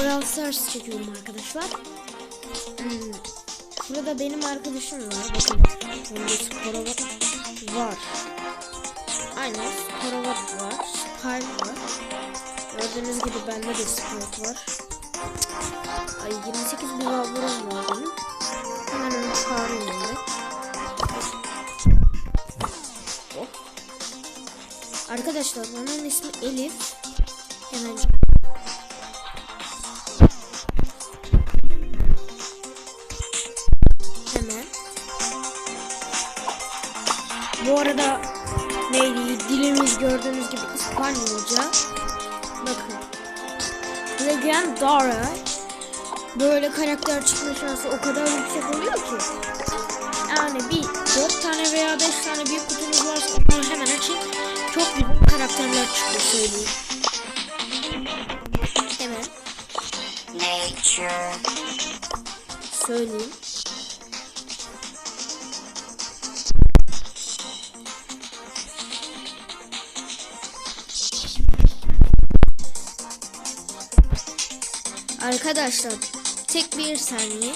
Brawl Stars çekiyorum arkadaşlar. Hmm. Burada benim arkadaşım var. Bakın. Bunda Skorovat var. Aynen Skorovat var. Spike var. Gördüğünüz gibi bende de Spike var. Ay 28 bir vurum var benim. Hemen onu çağırayım. Hop. Arkadaşlar onun ismi Elif. Hemen. Dilimiz gördüğünüz gibi İspanyolca. Bakın. Legendara. Böyle karakter çıkma şansı o kadar yüksek oluyor ki. Yani bir 4 tane veya 5 tane büyük kutunuz varsa onları hemen açın. Çok güzel karakterler çıkıyor söyleyeyim. Hemen nature, söyleyeyim. Arkadaşlar tek bir saniye.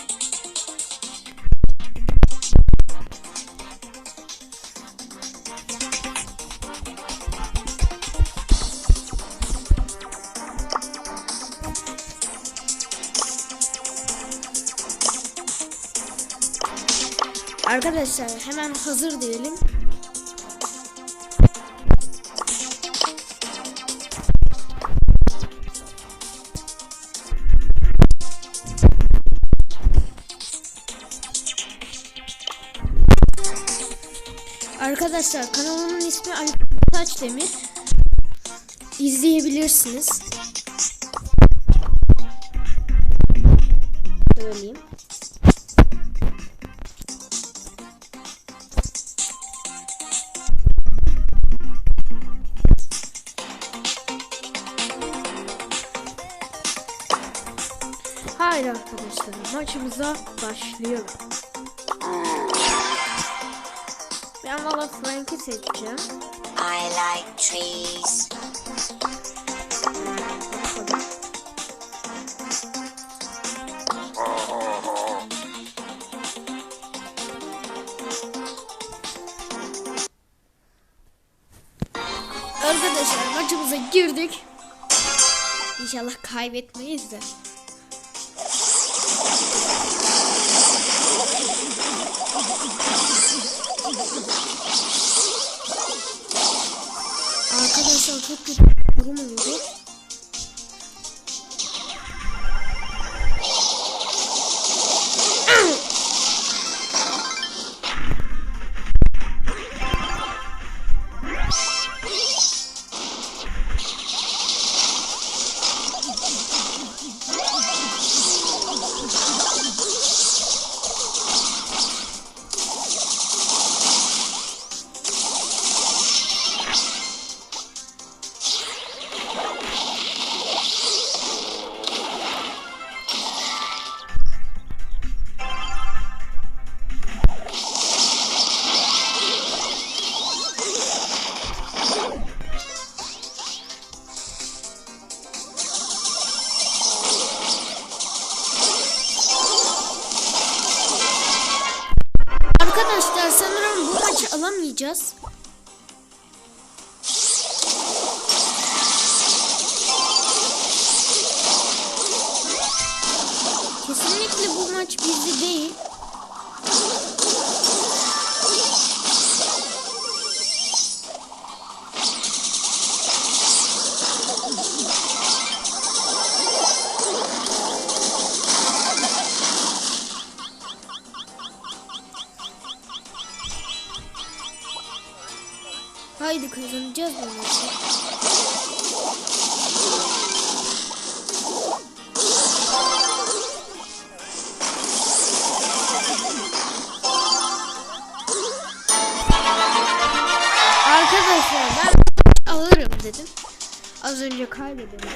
Arkadaşlar hemen hazır diyelim. Arkadaşlar kanalımın ismi Ali Taçdemir. İzleyebilirsiniz. Söyleyeyim. Hayır arkadaşlar maçımıza başlayalım. Frank'i seçeceğim. I like trees. Arkadaşlar maçımıza girdik. İnşallah kaybetmeyiz de. Çok kötü durum oldu. Kesinlikle bu maç bizde değil. Haydi kazanacağız bu maçı. Az önce kaybedildi.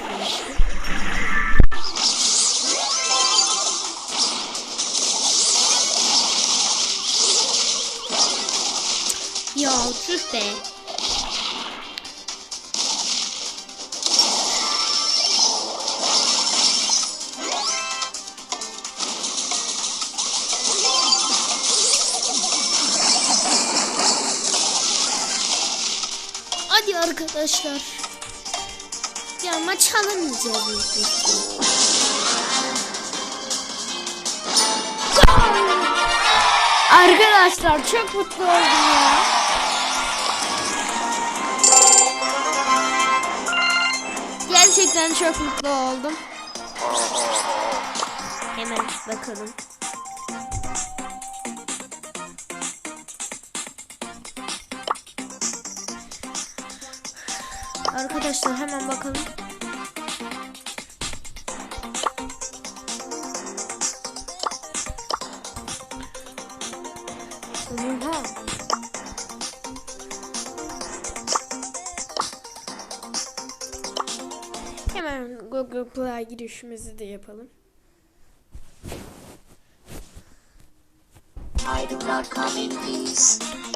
Ya tüh be. Arkadaşlar. Ya maç alamayacağız büyük! Arkadaşlar çok mutlu oldum ya. Gerçekten çok mutlu oldum. Hemen bakalım. Arkadaşlar hemen bakalım. Oha. Hemen Google Play girişimizi de yapalım. Do not come in.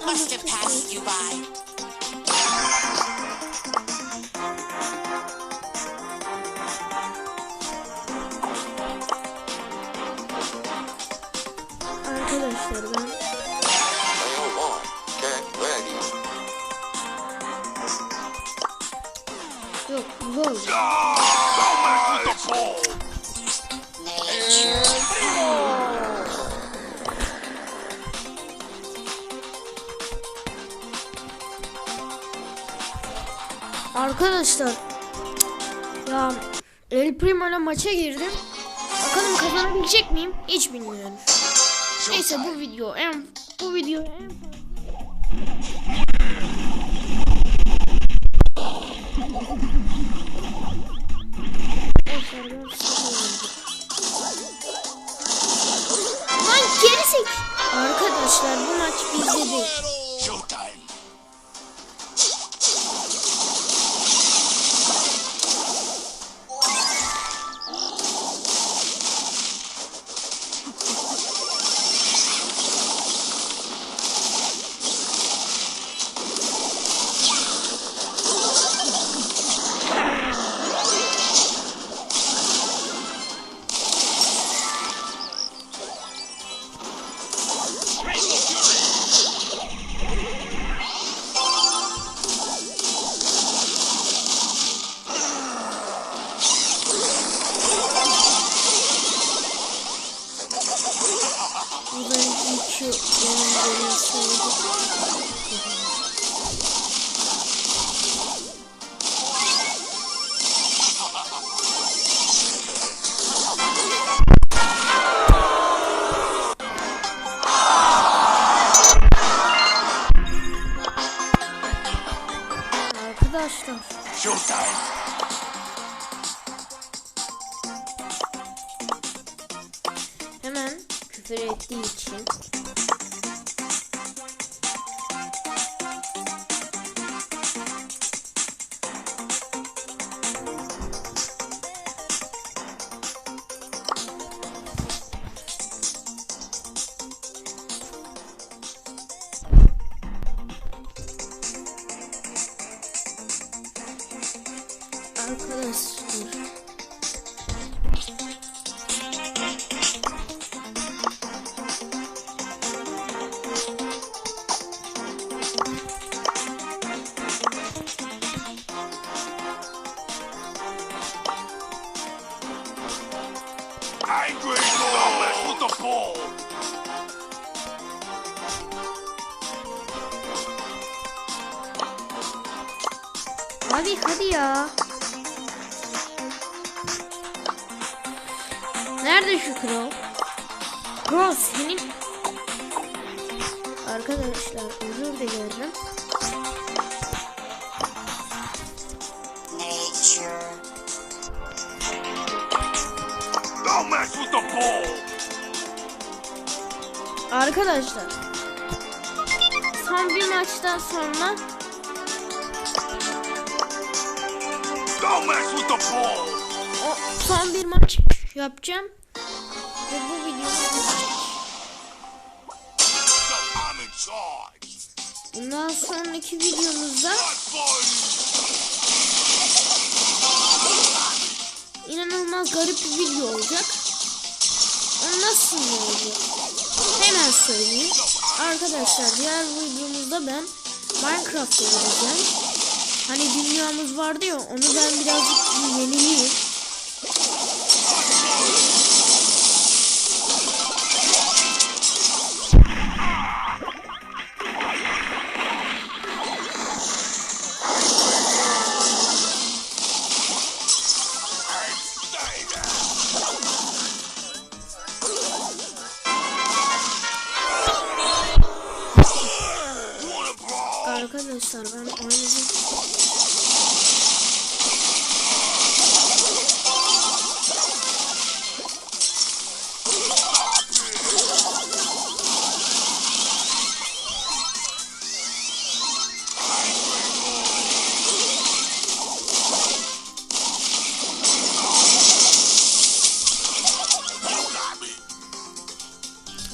It must have passed you by. Arkadaşlar ben Arkadaşlar ya El Primo maça girdim. Bakalım kazanabilecek miyim? Hiç bilmiyorum. Neyse bu video en bu video en Arkadaşlar Arkadaşlar Showtime! Abi hadi ya. Nerede şu kral? Kral senin... Arkadaşlar özür dilerim. Arkadaşlar. Son bir maçtan sonra Don't mess with the ball! son bir maç yapacağım. Ve bu videomu! Bundan sonraki videomuzda inanılmaz garip bir video olacak. O nasıl olacak? Hemen söyleyeyim. Arkadaşlar diğer videomuzda ben Minecraft'a gireceğim. Hani dünyamız vardı ya onu ben birazcık bir yenileyim. Arkadaşlar ben aynı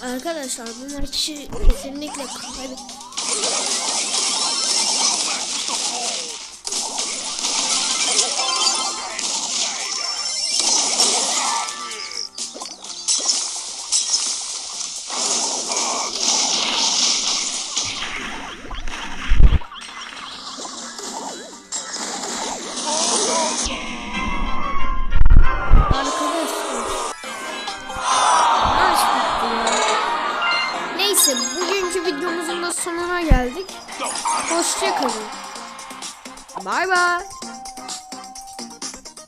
Arkadaşlar bu maçı kesinlikle kaybet Bye bye.